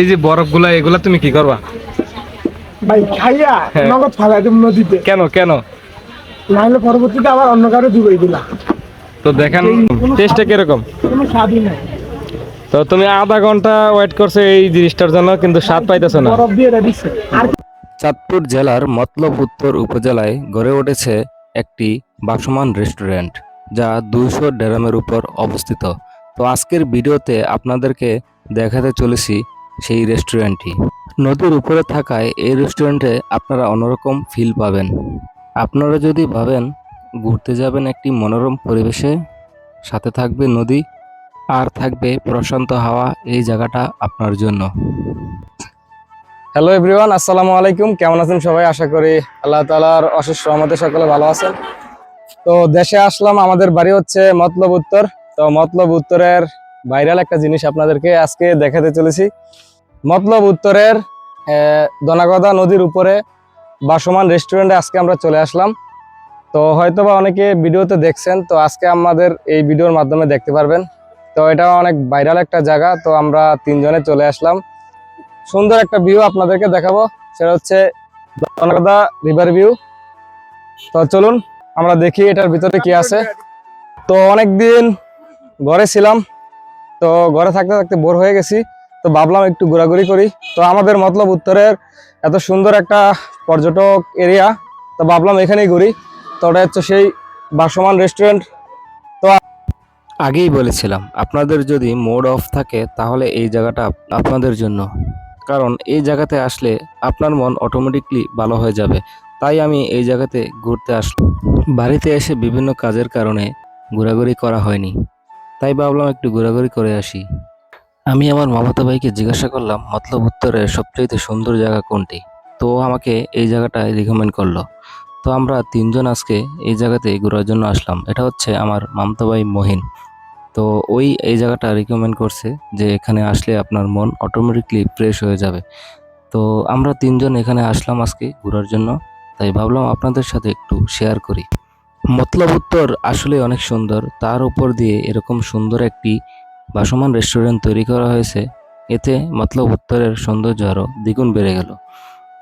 এই যে বরফগুলা এগুলা তুমি কি করবা? ভাই খাইয়া হ্যাঁ। নগদ ফালাই দেব নদীতে। কেন কেন? নাহলে পরবর্তীতে আবার অন্য কারও ডুবাই দিলা। তো দেখেন টেস্টটা কীরকম? কোনো স্বাদই নাই। তো তুমি আধা ঘণ্টা ওয়েট করছ এই জিনিসটার জন্য কিন্তু স্বাদ পাইতেছো না। বরফ দিয়ে আর চাঁদপুর জেলার মতলব উত্তর উপজেলায় গড়ে উঠেছে একটি বাসমান রেস্টুরেন্ট যা দুইশো ড্রামের উপর অবস্থিত। তো আজকের ভিডিওতে আপনাদেরকে দেখাতে চলেছি সেই রেস্টুরেন্টটি নদীর উপরে থাকায় এই রেস্টুরেন্টে আপনারা অন্যরকম ফিল পাবেন। আপনারা যদি ভাবেন ঘুরতে যাবেন একটি মনোরম পরিবেশে, সাথে থাকবে নদী, আর থাকবে প্রশান্ত হাওয়া এই জায়গাটা আপনার জন্য। হ্যালো এভরিওয়ান আসসালামু আলাইকুম। কেমন আছেন সবাই? আশা করি আল্লাহ তালার অশেষ রহমতে সকলে ভালো আছেন। তো দেশে আসলাম, আমাদের বাড়ি হচ্ছে মতলব উত্তর। তো মতলব উত্তরের ভাইরাল একটা জিনিস আপনাদেরকে আজকে দেখাতে চলেছি। মতলব উত্তরের দনাগদা নদীর উপরে বাসমান রেস্টুরেন্টে আজকে আমরা চলে আসলাম। তো হয়তোবা অনেকে ভিডিওতে দেখছেন, তো আজকে আমাদের এই ভিডিওর মাধ্যমে দেখতে পারবেন। তো এটা অনেক ভাইরাল একটা জায়গা, তো আমরা তিনজনে চলে আসলাম। সুন্দর একটা ভিউ আপনাদেরকে দেখাবো, সেটা হচ্ছে দনাগদা রিভার ভিউ তো চলুন, আমরা দেখি এটার ভিতরে কি আছে। তো অনেক দিন ঘরে ছিলাম, তো ঘরে থাকতে থাকতে বোর হয়ে গেছি। তো ভাবলাম একটু ঘোরাঘুরি করি। তো আমাদের মতলব উত্তরের এত সুন্দর একটা পর্যটক এরিয়া, তো ভাবলাম এখানেই ঘুরি। তো ওটা হচ্ছে সেই বাসমান রেস্টুরেন্ট তো আগেই বলেছিলাম, আপনাদের যদি মোড অফ থাকে, তাহলে এই জায়গাটা আপনাদের জন্য। কারণ এই জায়গাতে আসলে আপনার মন অটোমেটিকলি ভালো হয়ে যাবে। তাই আমি এই জায়গাতে ঘুরতে আসলাম বাড়িতে এসে বিভিন্ন কাজের কারণে ঘোরাঘুরি করা হয়নি। তাই ভাবলাম একটু ঘোরাঘুরি করে আসি। আমি আমার মামাতো ভাইকে জিজ্ঞাসা করলাম, মতলব উত্তরের সবচেয়ে সুন্দর জায়গা কোনটি? তো আমাকে এই জায়গাটায় রিকমেন্ড করল। তো আমরা তিনজন আজকে এই জায়গাতে ঘোরার জন্য আসলাম। এটা হচ্ছে আমার মামতো ভাই মহিন। তো ওই, এই জায়গাটা রিকমেন্ড করছে যে এখানে আসলে আপনার মন অটোমেটিকলি ফ্রেশ হয়ে যাবে। তো আমরা তিনজন এখানে আসলাম আজকে ঘোরার জন্য। তাই ভাবলাম আপনাদের সাথে একটু শেয়ার করি। মতলব উত্তর আসলে অনেক সুন্দর। তার উপর দিয়ে এরকম সুন্দর একটি বাসমান রেস্টুরেন্ট তৈরি করা হয়েছে। এতে মতলব উত্তরের সৌন্দর্য আরও দ্বিগুণ বেড়ে গেল।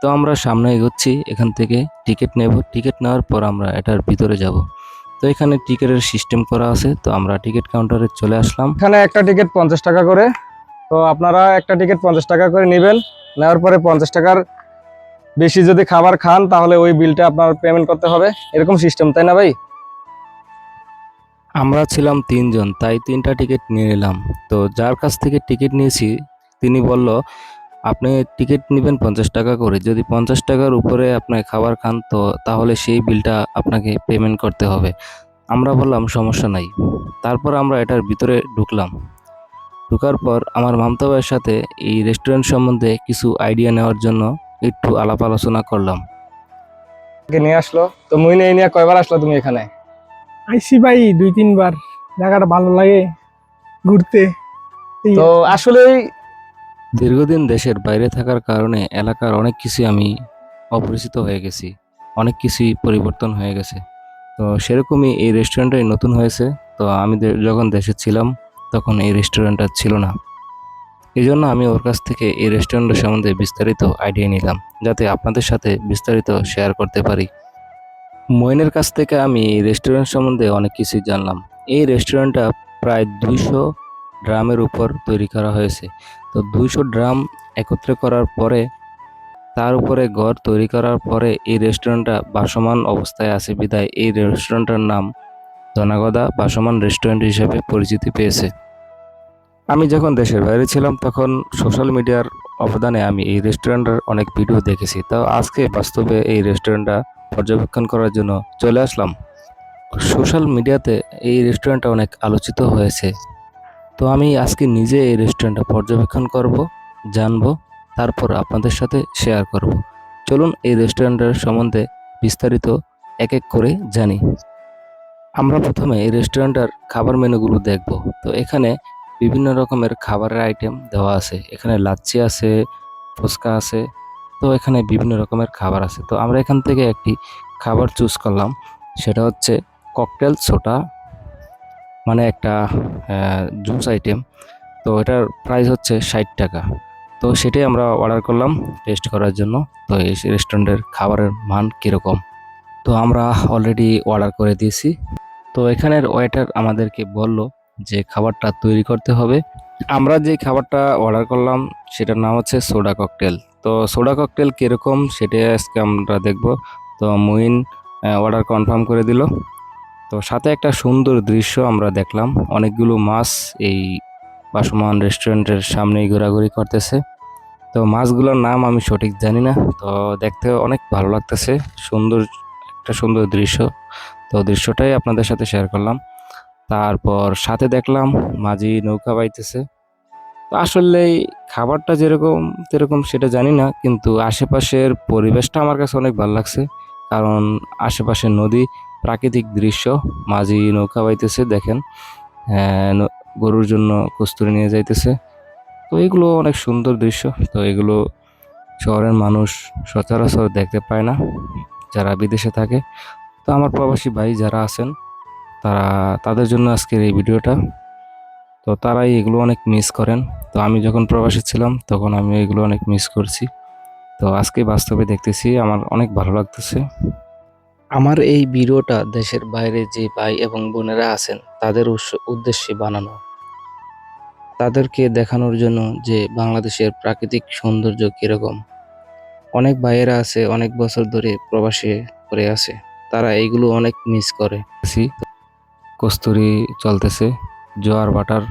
তো আমরা সামনে এগোচ্ছি, এখান থেকে টিকিট নেব। টিকিট নেওয়ার পর আমরা এটার ভিতরে যাব। তো এখানে টিকিটের সিস্টেম করা আছে, তো আমরা টিকিট কাউন্টারে চলে আসলাম। এখানে একটা টিকিট পঞ্চাশ টাকা করে। তো আপনারা একটা টিকিট পঞ্চাশ টাকা করে নেবেন। নেওয়ার পরে পঞ্চাশ টাকার বেশি যদি খাবার খান, তাহলে ওই বিলটা আপনার পেমেন্ট করতে হবে। এরকম সিস্টেম তাই না ভাই? আমরা ছিলাম তিনজন, তাই তিনটা টিকিট নিয়ে নিলাম। তো যার কাছ থেকে টিকিট নিয়েছি, তিনি বলল, আপনি টিকিট নেবেন পঞ্চাশ টাকা করে। যদি পঞ্চাশ টাকার উপরে আপনি খাবার খান, তো তাহলে সেই বিলটা আপনাকে পেমেন্ট করতে হবে। আমরা বললাম, সমস্যা নাই। তারপর আমরা এটার ভিতরে ঢুকলাম। ঢুকার পর আমার মামতা ভাইয়ের সাথে এই রেস্টুরেন্ট সম্বন্ধে কিছু আইডিয়া নেওয়ার জন্য একটু আলাপ আলোচনা করলাম। নিয়ে আসলো? তো মুই নিয়ে কয়বার আসলো তুমি এখানে? আইসি ভাই দুই তিনবার। জায়গাটা ভালো লাগে ঘুরতে। তো আসলে দীর্ঘদিন দেশের বাইরে থাকার কারণে এলাকার অনেক কিছু আমি অপরিচিত হয়ে গেছি। অনেক কিছুই পরিবর্তন হয়ে গেছে। তো সেরকমই এই রেস্টুরেন্টটাই নতুন হয়েছে। তো আমি যখন দেশে ছিলাম তখন এই রেস্টুরেন্টটা ছিল না। এই জন্য আমি ওর কাছ থেকে এই রেস্টুরেন্টের সম্বন্ধে বিস্তারিত আইডিয়া নিলাম যাতে আপনাদের সাথে বিস্তারিত শেয়ার করতে পারি। মইনের কাছ থেকে আমি রেস্টুরেন্ট সম্বন্ধে অনেক কিছুই জানলাম। এই রেস্টুরেন্টটা প্রায় দুইশো ড্রামের উপর তৈরি করা হয়েছে। তো দুইশো ড্রাম একত্রে করার পরে, তার উপরে ঘর তৈরি করার পরে এই রেস্টুরেন্টটা বাসমান অবস্থায় আছে বিদায়। এই রেস্টুরেন্টটার নাম ধনাগদা বাসমান রেস্টুরেন্ট হিসেবে পরিচিতি পেয়েছে। আমি যখন দেশের বাইরে ছিলাম, তখন সোশ্যাল মিডিয়ার অবদানে আমি এই রেস্টুরেন্টের অনেক ভিডিও দেখেছি। তো আজকে বাস্তবে এই রেস্টুরেন্টটা পর্যবেক্ষণ করার জন্য চলে আসলাম। সোশ্যাল মিডিয়াতে এই রেস্টুরেন্টটা অনেক আলোচিত হয়েছে। তো আমি আজকে নিজে এই রেস্টুরেন্টটা পর্যবেক্ষণ করব, জানব, তারপর আপনাদের সাথে শেয়ার করব। চলুন এই রেস্টুরেন্টের সম্বন্ধে বিস্তারিত এক এক করে জানি। আমরা প্রথমে এই রেস্টুরেন্টের খাবার মেনুগুলো দেখব। তো এখানে বিভিন্ন রকমের খাবারের আইটেম দেওয়া আছে। এখানে লাচ্ছি আছে, ফুচকা আছে তো এখানে বিভিন্ন রকমের খাবার আছে। তো আমরা এখান থেকে একটি খাবার চুজ করলাম। সেটা হচ্ছে ককটেল সোটা মানে একটা জুস আইটেম তো এটার প্রাইস হচ্ছে ষাট টাকা। তো সেটাই আমরা অর্ডার করলাম টেস্ট করার জন্য। তো এই রেস্টুরেন্টের খাবারের মান কীরকম? তো আমরা অলরেডি অর্ডার করে দিয়েছি। তো এখানের ওয়েটার আমাদেরকে বলল যে খাবারটা তৈরি করতে হবে। আমরা যে খাবারটা অর্ডার করলাম, সেটার নাম হচ্ছে সোডা ককটেল তো সোডা ককটেল কীরকম সেটাই আজকে আমরা দেখব। তো মুইন অর্ডার কনফার্ম করে দিল। তো সাথে একটা সুন্দর দৃশ্য আমরা দেখলাম। অনেকগুলো মাছ এই বাসমান রেস্টুরেন্টের সামনেই ঘোরাঘুরি করতেছে। তো মাছগুলোর নাম আমি সঠিক জানি না। তো দেখতে অনেক ভালো লাগতেছে। সুন্দর, একটা সুন্দর দৃশ্য। তো দৃশ্যটাই আপনাদের সাথে শেয়ার করলাম। তারপর সাথে দেখলাম মাঝি নৌকা বাইতেছে। তো আসলে খাবারটা যেরকম যেরকম সেটা জানি না কিন্তু আশেপাশের পরিবেশটা আমার কাছে অনেক ভালো লাগছে। কারণ আশেপাশে নদী প্রাকৃতিক দৃশ্য মাঝি নৌকা বাইতেছে দেখেন। হ্যাঁ, গরুর জন্য কস্তুরি নিয়ে যাইতেছে। তো এগুলো অনেক সুন্দর দৃশ্য। তো এগুলো শহরের মানুষ সচরাচর দেখতে পায় না যারা বিদেশে থাকে। তো আমার প্রবাসী ভাই যারা আছেন তারা তাদের জন্য আজকের এই ভিডিওটা। তো তারাই এগুলো অনেক মিস করেন। তো আমি যখন প্রবাসী ছিলাম তখন আমি এগুলো অনেক মিস করছি। তো আজকে বাস্তবে দেখতেছি আমার অনেক ভালো লাগতেছে। আমার এই ভিডিওটা দেশের বাইরে যে ভাই এবং বোনেরা আছেন তাদের উদ্দেশ্যে বানানো। তাদেরকে দেখানোর জন্য যে বাংলাদেশের প্রাকৃতিক সৌন্দর্য কীরকম। অনেক ভাইয়েরা আছে অনেক বছর ধরে প্রবাসে করে আছে। তারা এইগুলো অনেক মিস করে। কস্তুরি চলতেছে। জোয়ার বাটার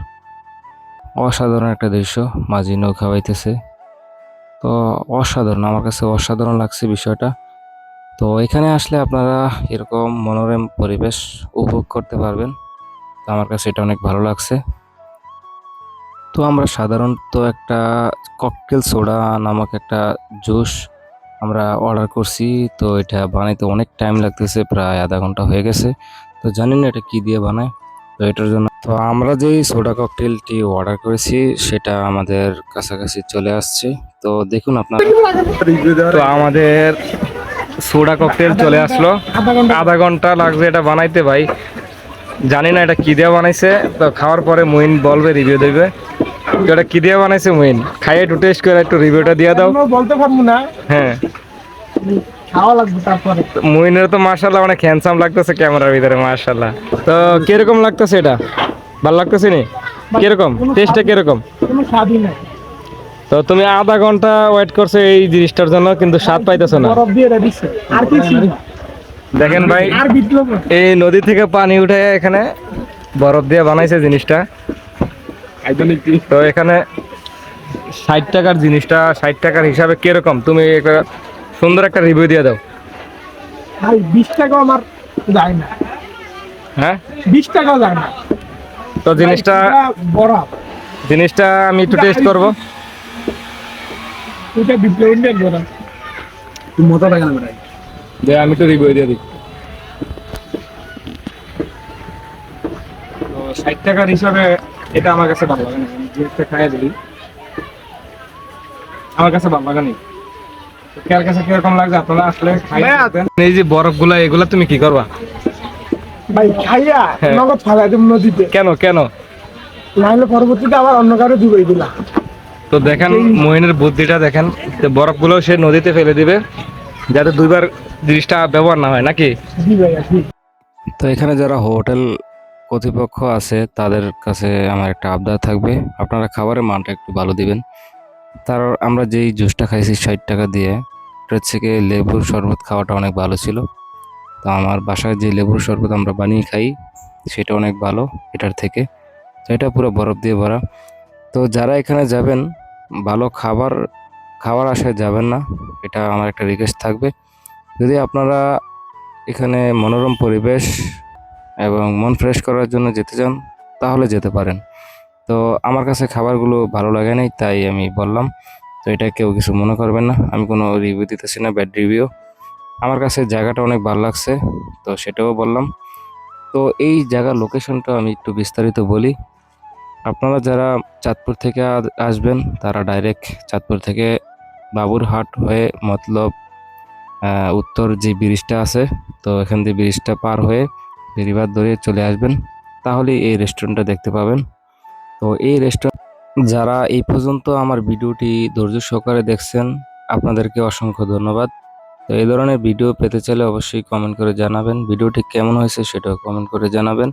অসাধারণ একটা দৃশ্য, মাঝি নৌকা বাইতেছে। তো অসাধারণ, আমার কাছে অসাধারণ লাগছে বিষয়টা। তো এখানে আসলে আপনারা এরকম মনোরম পরিবেশ উপভোগ করতে পারবেন। তো আমার কাছে এটা অনেক ভালো লাগছে। তো আমরা সাধারণত একটা ককটেল সোডা নামক একটা জুস আমরা অর্ডার করছি। তো এটা বানাইতে অনেক টাইম লাগতেছে, প্রায় আধা ঘণ্টা হয়ে গেছে। তো জানি না এটা কী দিয়ে বানায়? তো এটার জন্য তো আমরা যেই সোডা ককটেলটি অর্ডার করেছি সেটা আমাদের কাছাকাছি চলে আসছে। তো দেখুন আপনারা। তো আমাদের সোডা ককটেল চলে আসলো। আধা ঘণ্টা লাগবে এটা বানাইতে ভাই। জানি না এটা কী দিয়ে বানাইছে। তো খাওয়ার পরে মুইন বলবে রিভিউ দেবে। তো এটা কী দিয়ে বানাইছে মুইন? খাইয়ে একটু টেস্ট করে একটু রিভিউটা দিয়ে দাও। বলতে পারব না। হ্যাঁ। খাওয়া লাগবে তারপরে। মুইনের তো অনেক হ্যান্ডসাম লাগতেছে ক্যামেরার ভিতরে তো কীরকম লাগতেছে এটা? ভালো লাগতেছে নি? কীরকম? টেস্টটা কীরকম? কোনো স্বাদই নাই। তো তুমি আধা ঘণ্টা ওয়েট করছ এই জিনিসটার জন্য কিন্তু স্বাদ পাইতেছো না। বরফ দিয়ে এটা আর কি ছিল দেখেন ভাই এই নদী থেকে পানি উঠে এখানে বরফ দিয়ে বানাইছে জিনিসটা। তো এখানে ষাট টাকার জিনিসটা ষাট টাকার হিসাবে কীরকম? তুমি একটা সুন্দর একটা রিভিউ দিয়ে দাও। ভাই বিশ টাকাও আমার যায় না। হ্যাঁ? বিশ টাকাও যায় না। তো জিনিসটা বরফ জিনিসটা আমি একটু টেস্ট করব। এটা বিপ্লব ইন্ডিয়ান বরফ মজা লাগে না যে আমি তো রিভিউ দিয়ে দিই। তো ষাট টাকার হিসাবে এটা আমার কাছে ভালো লাগে না। জিনিসটা খাইয়ে দিই আমার কাছে ভালো লাগে না। কার কাছে কীরকম লাগছে? আপনারা আসলে খাই এই যে বরফগুলা এগুলা তুমি কি করবা? ভাই খাইয়া হ্যাঁ। নগদ ফালাই দেব নদীতে। কেন কেন? নাহলে পরবর্তীতে আবার অন্য কারও ডুবাই দিলাম তো দেখেন মহিনের বুদ্ধিটা দেখেন বরফগুলো সে নদীতে ফেলে দিবে যাতে দুইবার জিনিসটা ব্যবহার না হয় নাকি? তো এখানে যারা হোটেল কর্তৃপক্ষ আছে তাদের কাছে আমার একটা আবদার থাকবে। আপনারা খাবারের মানটা একটু ভালো দিবেন। তার আমরা যেই জুসটা খাইছি ষাট টাকা দিয়ে ওটার থেকে লেবুর শরবত খাওয়াটা অনেক ভালো ছিল। তো আমার বাসায় যে লেবুর শরবত আমরা বানিয়ে খাই, সেটা অনেক ভালো এটার থেকে। তো এটা পুরো বরফ দিয়ে ভরা। তো যারা এখানে যাবেন, ভালো খাবার, খাওয়ার আশায় যাবেন না। এটা আমার একটা রিকোয়েস্ট থাকবে। যদি আপনারা এখানে মনোরম পরিবেশ এবং মন ফ্রেশ করার জন্য যেতে চান, তাহলে যেতে পারেন। তো আমার কাছে খাবারগুলো ভালো লাগে নাই, তাই আমি বললাম। এটা কেউ কিছু মনে করবেন না। আমি কোনো রিভিউ দিতেছি না ব্যাড রিভিউ আমার কাছে জায়গাটা অনেক ভালো লাগছে, তো সেটাও বললাম। তো এই জায়গার লোকেশনটা আমি একটু বিস্তারিত বলি। আপনারা যারা চাঁদপুর থেকে আসবেন, তারা ডাইরেক্ট চাঁদপুর থেকে বাবুরহাট হয়ে মতলব উত্তর যে ব্রিজটা আছে, তো এখান দিয়ে ব্রিজটা পার হয়ে বেরিবাদ ধরে চলে আসবেন। তাহলে এই রেস্টুরেন্টটা দেখতে পাবেন। তো এই রেস্টুরেন্ট যারা এই পর্যন্ত আমার ভিডিওটি ধৈর্য সহকারে দেখছেন, আপনাদেরকে অসংখ্য ধন্যবাদ। তো এই ধরনের ভিডিও পেতে চাইলে অবশ্যই কমেন্ট করে জানাবেন। ভিডিওটি কেমন হয়েছে সেটাও কমেন্ট করে জানাবেন।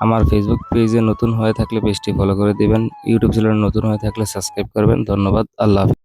আমার ফেসবুক পেজে নতুন হয়ে থাকলে পেজটি ফলো করে দিবেন। ইউটিউব চ্যানেল নতুন হয়ে থাকলে সাবস্ক্রাইব করবেন। ধন্যবাদ। আল্লাহ